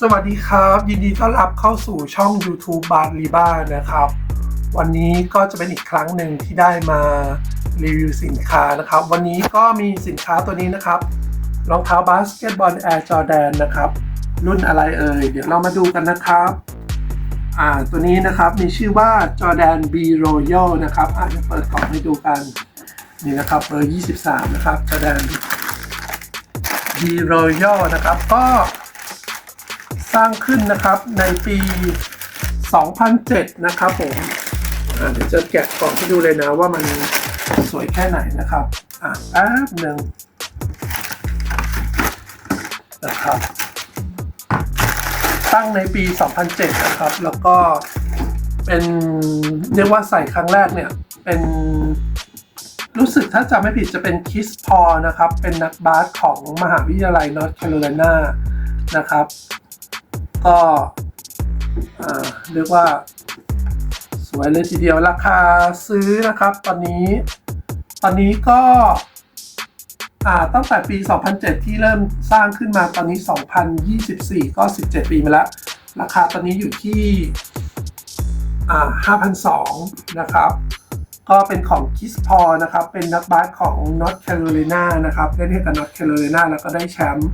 สวัสดีครับ ยินดีต้อนรับเข้าสู่ช่อง YouTube บาร์ลีบ้านะครับ วันนี้ก็จะเป็นอีกครั้งหนึ่งที่ได้มารีวิวสินค้านะครับ วันนี้ก็มีสินค้าตัวนี้นะครับรองเท้าบาสเกตบอลแอร์จอแดนนะครับ รุ่นอะไรเอ่ย เดี๋ยวเรามาดูกันนะครับอ่าตัวนี้นะครับมีชื่อว่า Jordan B Royal นะครับอ่าจะเปิดกล่องให้ดูกัน นี่นะครับเบอร์ 23 นะครับ Jordan B Royal นะครับก็ สร้างขึ้นนะครับในปี 2007 นะครับผมเดี๋ยวจะแกะกล่องให้ดูเลยนะว่ามันสวยแค่ไหนนะครับอ่าแป๊บหนึ่งนะครับ ตั้งในปี 2007 นะครับ แล้วก็เป็นเรียกว่าใส่ครั้งแรกเนี่ย เป็นรู้สึกถ้าจำไม่ผิดจะเป็นคิสพอนะครับ เป็นนักบาสของมหาวิทยาลัยนอร์ทแคโรไลนานะครับ ก็เรียกว่าสวยเลยทีเดียวราคาซื้อนะครับ ตอนนี้ ตอนนี้ก็ตั้งแต่ปี 2007 ที่เริ่มสร้างขึ้นมาตอนนี้ 2024 ก็ 17 ปีมาแล้ว ราคาตอนนี้อยู่ที่5,200นะครับ ก็เป็นของคิสพอนะครับ เป็นนักบาสของ North Carolina นะครับ เล่นให้กับ North Carolina แล้วก็ได้แชมป์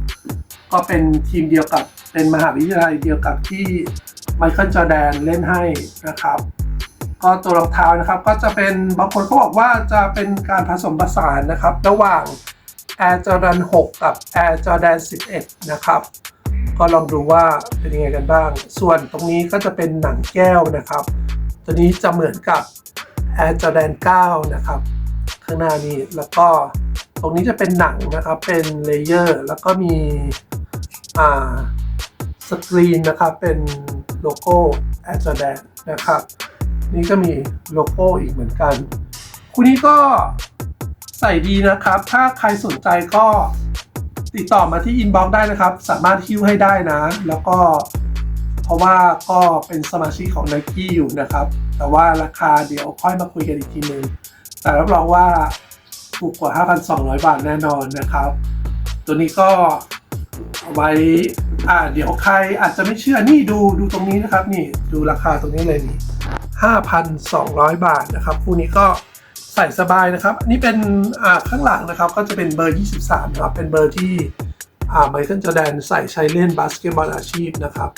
ก็เป็นทีมเดียวกับเป็นมหาวิทยาลัยเดียวกับที่ไมเคิลจอแดนเล่นให้นะครับ ก็ตัวรองเท้านะครับก็จะเป็นบางคนเขาบอกว่าจะเป็นการผสมผสานนะครับ ระหว่าง Air Jordan 6 กับ Air Jordan 11 นะครับ ก็ลองดูว่าเป็นยังไงกันบ้าง ส่วนตรงนี้ก็จะเป็นหนังแก้วนะครับ ตัวนี้จะเหมือนกับ Air Jordan 9 นะครับ ข้างหน้านี้แล้วก็ตรงนี้จะเป็นหนังนะครับเป็นเลเยอร์แล้วก็มี สกรีนนะครับเป็นโลโก้ Air Jordan นะครับ นี่ก็มีโลโก้อีกเหมือนกัน คู่นี้ก็ใส่ดีนะครับ ถ้าใครสนใจก็ติดต่อมาที่อินบ็อกซ์ได้นะครับ สามารถฮิ้วให้ได้นะ แล้วก็เพราะว่าก็เป็นสมาชิกของ n i กี้อยู่นะครับ แต่ว่าราคาเดี๋ยวค่อยมาคุยกันอีกทีนึง แต่รับรองว่าถูกกว่า 5,200 บาทแน่นอนนะครับ ตัวนี้ก็ ไว้ อ่า เดี๋ยวใครอาจจะไม่เชื่อ นี่ดูดูตรงนี้นะครับ นี่ดูราคาตรงนี้เลยนี่5,200 บาทนะครับ คู่นี้ก็ใส่สบายนะครับ อันนี้เป็นอ่าข้างหลังนะครับ ก็จะเป็นเบอร์ 23นะครับ เป็นเบอร์ที่อ่าไมเคิลจอแดนใส่ใช้เล่นบาสเกตบอลอาชีพนะครับ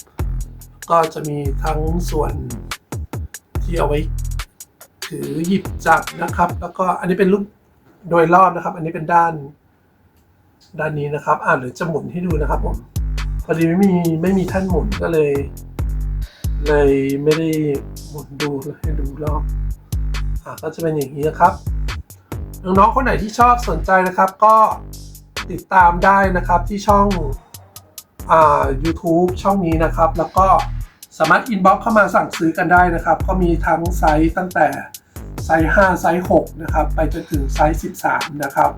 ก็จะมีทั้งส่วนที่เอาไว้ถือหยิบจับนะครับ แล้วก็อันนี้เป็นรูปโดยรอบนะครับ อันนี้เป็นด้าน ด้านนี้นะครับ อ่าหรือจะหมุนให้ดูนะครับผม พอดีไม่มีไม่มีท่านหมุนก็เลย เลยไม่ได้หมุนดูให้ดูรอบอ่าก็จะเป็นอย่างนี้นะครับน้องๆคนไหนที่ชอบสนใจนะครับ ก็ติดตามได้นะครับที่ช่องอ่า YouTube ช่องนี้นะครับ แล้วก็สามารถอินบ็อกเข้ามาสั่งซื้อกันได้นะครับ ก็มีทั้งไซส์ตั้งแต่ไซส์5ไซส์6นะครับ ไปจนถึงไซส์ 13 นะครับ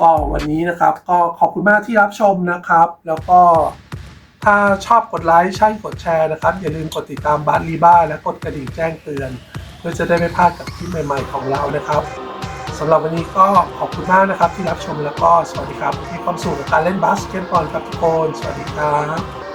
ก็วันนี้นะครับ ก็ขอบคุณมากที่รับชมนะครับ แล้วก็ถ้าชอบกดไลค์ใช่กดแชร์นะครับ อย่าลืมกดติดตามบัตลีบ้าและกดกระดิ่งแจ้งเตือน เพื่อจะได้ไม่พลาดกับคลิปใหม่ ๆ ของเรานะครับสำหรับวันนี้ก็ขอบคุณมากนะครับที่รับชมแล้วก็สวัสดีครับมีความสุขกับการเล่นบาสเกตบอลครับทุกคน สวัสดีครับ